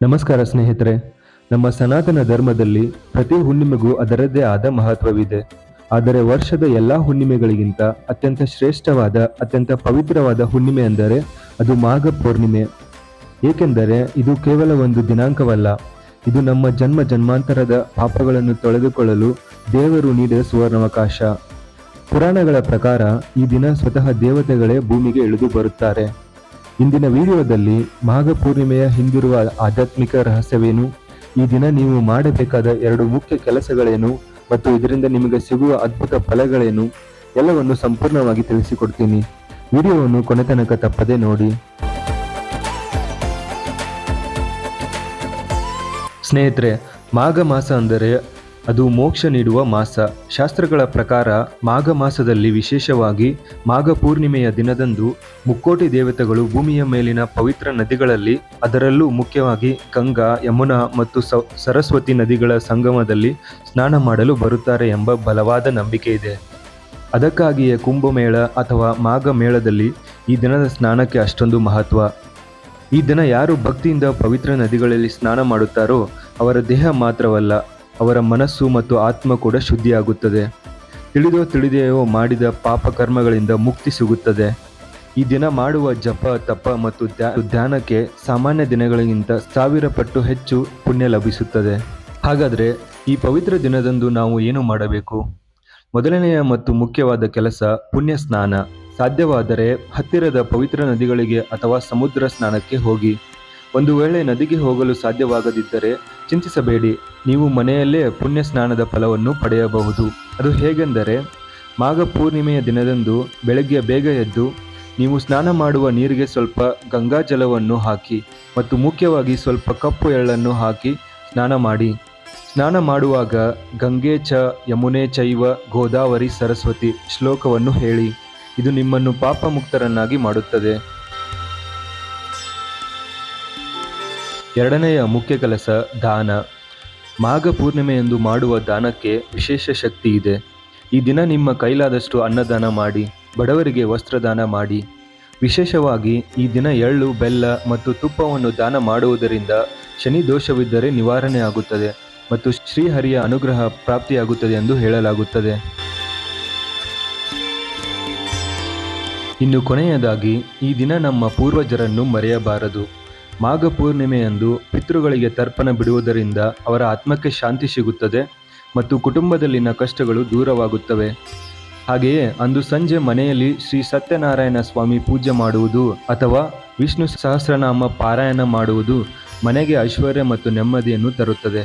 ನಮಸ್ಕಾರ ಸ್ನೇಹಿತರೆ, ನಮ್ಮ ಸನಾತನ ಧರ್ಮದಲ್ಲಿ ಪ್ರತಿ ಹುಣ್ಣಿಮೆಗೂ ಅದರದ್ದೇ ಆದ ಮಹತ್ವವಿದೆ. ಆದರೆ ವರ್ಷದ ಎಲ್ಲ ಹುಣ್ಣಿಮೆಗಳಿಗಿಂತ ಅತ್ಯಂತ ಶ್ರೇಷ್ಠವಾದ, ಅತ್ಯಂತ ಪವಿತ್ರವಾದ ಹುಣ್ಣಿಮೆ ಎಂದರೆ ಅದು ಮಾಘ ಪೌರ್ಣಿಮೆ. ಏಕೆಂದರೆ ಇದು ಕೇವಲ ಒಂದು ದಿನಾಂಕವಲ್ಲ, ಇದು ನಮ್ಮ ಜನ್ಮ ಜನ್ಮಾಂತರದ ಪಾಪಗಳನ್ನು ತೊಳೆದುಕೊಳ್ಳಲು ದೇವರು ನೀಡಿದ ಸುವರ್ಣಾವಕಾಶ. ಪುರಾಣಗಳ ಪ್ರಕಾರ ಈ ದಿನ ಸ್ವತಃ ದೇವತೆಗಳೇ ಭೂಮಿಗೆ ಇಳಿದು ಬರುತ್ತಾರೆ. ಇಂದಿನ ವಿಡಿಯೋದಲ್ಲಿ ಮಾಘ ಪೂರ್ಣಿಮೆಯ ಹಿಂದಿರುವ ಆಧ್ಯಾತ್ಮಿಕ ರಹಸ್ಯವೇನು? ಈ ದಿನ ನೀವು ಮಾಡಬೇಕಾದ ಎರಡು ಮುಖ್ಯ ಕೆಲಸಗಳೇನು? ಮತ್ತು ಇದರಿಂದ ನಿಮಗೆ ಸಿಗುವ ಅದ್ಭುತ ಫಲಗಳೇನು? ಎಲ್ಲವನ್ನು ಸಂಪೂರ್ಣವಾಗಿ ತಿಳಿಸಿಕೊಡ್ತೀನಿ. ವಿಡಿಯೋವನ್ನು ಕೊನೆ ತನಕ ತಪ್ಪದೆ ನೋಡಿ. ಸ್ನೇಹಿತರೆ, ಮಾಘ ಮಾಸ ಅಂದರೆ ಅದು ಮೋಕ್ಷ ನೀಡುವ ಮಾಸ. ಶಾಸ್ತ್ರಗಳ ಪ್ರಕಾರ ಮಾಘ ಮಾಸದಲ್ಲಿ ವಿಶೇಷವಾಗಿ ಮಾಘ ಪೂರ್ಣಿಮೆಯ ದಿನದಂದು ಮುಕ್ಕೋಟಿ ದೇವತೆಗಳು ಭೂಮಿಯ ಮೇಲಿನ ಪವಿತ್ರ ನದಿಗಳಲ್ಲಿ, ಅದರಲ್ಲೂ ಮುಖ್ಯವಾಗಿ ಗಂಗಾ, ಯಮುನಾ ಮತ್ತು ಸರಸ್ವತಿ ನದಿಗಳ ಸಂಗಮದಲ್ಲಿ ಸ್ನಾನ ಮಾಡಲು ಬರುತ್ತಾರೆ ಎಂಬ ಬಲವಾದ ನಂಬಿಕೆ ಇದೆ. ಅದಕ್ಕಾಗಿಯೇ ಕುಂಭಮೇಳ ಅಥವಾ ಮಾಘ ಮೇಳದಲ್ಲಿ ಈ ದಿನದ ಸ್ನಾನಕ್ಕೆ ಅಷ್ಟೊಂದು ಮಹತ್ವ. ಈ ದಿನ ಯಾರು ಭಕ್ತಿಯಿಂದ ಪವಿತ್ರ ನದಿಗಳಲ್ಲಿ ಸ್ನಾನ ಮಾಡುತ್ತಾರೋ ಅವರ ದೇಹ ಮಾತ್ರವಲ್ಲ ಅವರ ಮನಸ್ಸು ಮತ್ತು ಆತ್ಮ ಕೂಡ ಶುದ್ಧಿಯಾಗುತ್ತದೆ. ತಿಳಿದೋ ತಿಳಿದೆಯೋ ಮಾಡಿದ ಪಾಪ ಕರ್ಮಗಳಿಂದ ಮುಕ್ತಿ ಸಿಗುತ್ತದೆ. ಈ ದಿನ ಮಾಡುವ ಜಪ, ತಪ ಮತ್ತು ಧ್ಯ- ಧ್ಯಾನಕ್ಕೆ ಸಾಮಾನ್ಯ ದಿನಗಳಿಗಿಂತ ಸಾವಿರ ಪಟ್ಟು ಹೆಚ್ಚು ಪುಣ್ಯ ಲಭಿಸುತ್ತದೆ. ಹಾಗಾದರೆ ಈ ಪವಿತ್ರ ದಿನದಂದು ನಾವು ಏನು ಮಾಡಬೇಕು? ಮೊದಲನೆಯ ಮತ್ತು ಮುಖ್ಯವಾದ ಕೆಲಸ ಪುಣ್ಯ ಸ್ನಾನ. ಸಾಧ್ಯವಾದರೆ ಹತ್ತಿರದ ಪವಿತ್ರ ನದಿಗಳಿಗೆ ಅಥವಾ ಸಮುದ್ರ ಸ್ನಾನಕ್ಕೆ ಹೋಗಿ. ಒಂದು ವೇಳೆ ನದಿಗೆ ಹೋಗಲು ಸಾಧ್ಯವಾಗದಿದ್ದರೆ ಚಿಂತಿಸಬೇಡಿ. ನೀವು ಮನೆಯಲ್ಲೇ ಪುಣ್ಯ ಸ್ನಾನದ ಫಲವನ್ನು ಪಡೆಯಬಹುದು. ಅದು ಹೇಗೆಂದರೆ, ಮಾಘ ಪೂರ್ಣಿಮೆಯ ದಿನದಂದು ಬೆಳಗ್ಗೆ ಬೇಗ ಎದ್ದು ನೀವು ಸ್ನಾನ ಮಾಡುವ ನೀರಿಗೆ ಸ್ವಲ್ಪ ಗಂಗಾ ಜಲವನ್ನು ಹಾಕಿ ಮತ್ತು ಮುಖ್ಯವಾಗಿ ಸ್ವಲ್ಪ ಕಪ್ಪು ಎಳ್ಳನ್ನು ಹಾಕಿ ಸ್ನಾನ ಮಾಡಿ. ಸ್ನಾನ ಮಾಡುವಾಗ ಗಂಗೆ ಚ ಯಮುನೆ ಚೈವ ಗೋದಾವರಿ ಸರಸ್ವತಿ ಶ್ಲೋಕವನ್ನು ಹೇಳಿ. ಇದು ನಿಮ್ಮನ್ನು ಪಾಪ ಮುಕ್ತರನ್ನಾಗಿ ಮಾಡುತ್ತದೆ. ಎರಡನೆಯ ಮುಖ್ಯ ಕೆಲಸ ದಾನ. ಮಾಘ ಪೂರ್ಣಿಮೆಯಂದು ಮಾಡುವ ದಾನಕ್ಕೆ ವಿಶೇಷ ಶಕ್ತಿ ಇದೆ. ಈ ದಿನ ನಿಮ್ಮ ಕೈಲಾದಷ್ಟು ಅನ್ನದಾನ ಮಾಡಿ, ಬಡವರಿಗೆ ವಸ್ತ್ರದಾನ ಮಾಡಿ. ವಿಶೇಷವಾಗಿ ಈ ದಿನ ಎಳ್ಳು, ಬೆಲ್ಲ ಮತ್ತು ತುಪ್ಪವನ್ನು ದಾನ ಮಾಡುವುದರಿಂದ ಶನಿ ದೋಷವಿದ್ದರೆ ನಿವಾರಣೆ ಆಗುತ್ತದೆ ಮತ್ತು ಶ್ರೀಹರಿಯ ಅನುಗ್ರಹ ಪ್ರಾಪ್ತಿಯಾಗುತ್ತದೆ ಎಂದು ಹೇಳಲಾಗುತ್ತದೆ. ಇನ್ನು ಕೊನೆಯದಾಗಿ, ಈ ದಿನ ನಮ್ಮ ಪೂರ್ವಜರನ್ನು ಮರೆಯಬಾರದು. ಮಾಘ ಪೂರ್ಣಿಮೆಯಂದು ಪಿತೃಗಳಿಗೆ ತರ್ಪಣ ಬಿಡುವುದರಿಂದ ಅವರ ಆತ್ಮಕ್ಕೆ ಶಾಂತಿ ಸಿಗುತ್ತದೆ ಮತ್ತು ಕುಟುಂಬದಲ್ಲಿನ ಕಷ್ಟಗಳು ದೂರವಾಗುತ್ತವೆ. ಹಾಗೆಯೇ ಅಂದು ಸಂಜೆ ಮನೆಯಲ್ಲಿ ಶ್ರೀ ಸತ್ಯನಾರಾಯಣ ಸ್ವಾಮಿ ಪೂಜೆ ಮಾಡುವುದು ಅಥವಾ ವಿಷ್ಣು ಸಹಸ್ರನಾಮ ಪಾರಾಯಣ ಮಾಡುವುದು ಮನೆಗೆ ಐಶ್ವರ್ಯ ಮತ್ತು ನೆಮ್ಮದಿಯನ್ನು ತರುತ್ತದೆ.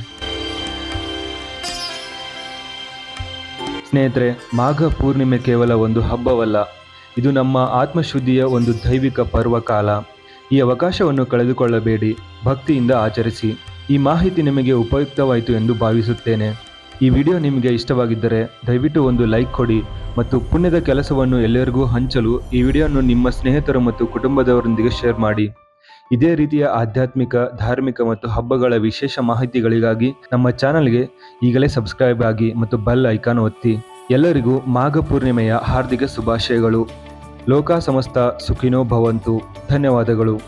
ಸ್ನೇಹಿತರೆ ಮಾಘ ಪೂರ್ಣಿಮೆ ಕೇವಲ ಒಂದು ಹಬ್ಬವಲ್ಲ, ಇದು ನಮ್ಮ ಆತ್ಮಶುದ್ಧಿಯ ಒಂದು ದೈವಿಕ ಪರ್ವಕಾಲ. ಈ ಅವಕಾಶವನ್ನು ಕಳೆದುಕೊಳ್ಳಬೇಡಿ. ಭಕ್ತಿಯಿಂದ ಆಚರಿಸಿ. ಈ ಮಾಹಿತಿ ನಿಮಗೆ ಉಪಯುಕ್ತವಾಯಿತು ಎಂದು ಭಾವಿಸುತ್ತೇನೆ. ಈ ವಿಡಿಯೋ ನಿಮಗೆ ಇಷ್ಟವಾಗಿದ್ದರೆ ದಯವಿಟ್ಟು ಒಂದು ಲೈಕ್ ಕೊಡಿ ಮತ್ತು ಪುಣ್ಯದ ಕೆಲಸವನ್ನು ಎಲ್ಲರಿಗೂ ಹಂಚಲು ಈ ವಿಡಿಯೋವನ್ನು ನಿಮ್ಮ ಸ್ನೇಹಿತರು ಮತ್ತು ಕುಟುಂಬದವರೊಂದಿಗೆ ಶೇರ್ ಮಾಡಿ. ಇದೇ ರೀತಿಯ ಆಧ್ಯಾತ್ಮಿಕ, ಧಾರ್ಮಿಕ ಮತ್ತು ಹಬ್ಬಗಳ ವಿಶೇಷ ಮಾಹಿತಿಗಳಿಗಾಗಿ ನಮ್ಮ ಚಾನಲ್ಗೆ ಈಗಲೇ ಸಬ್ಸ್ಕ್ರೈಬ್ ಆಗಿ ಮತ್ತು ಬೆಲ್ ಐಕಾನ್ ಒತ್ತಿ. ಎಲ್ಲರಿಗೂ ಮಾಘ ಪೂರ್ಣಿಮೆಯ ಹಾರ್ದಿಕ ಶುಭಾಶಯಗಳು. ಲೋಕ ಸಮಸ್ತ ಸುಖಿನೋ ಭವಂತು. ಧನ್ಯವಾದಗಳು.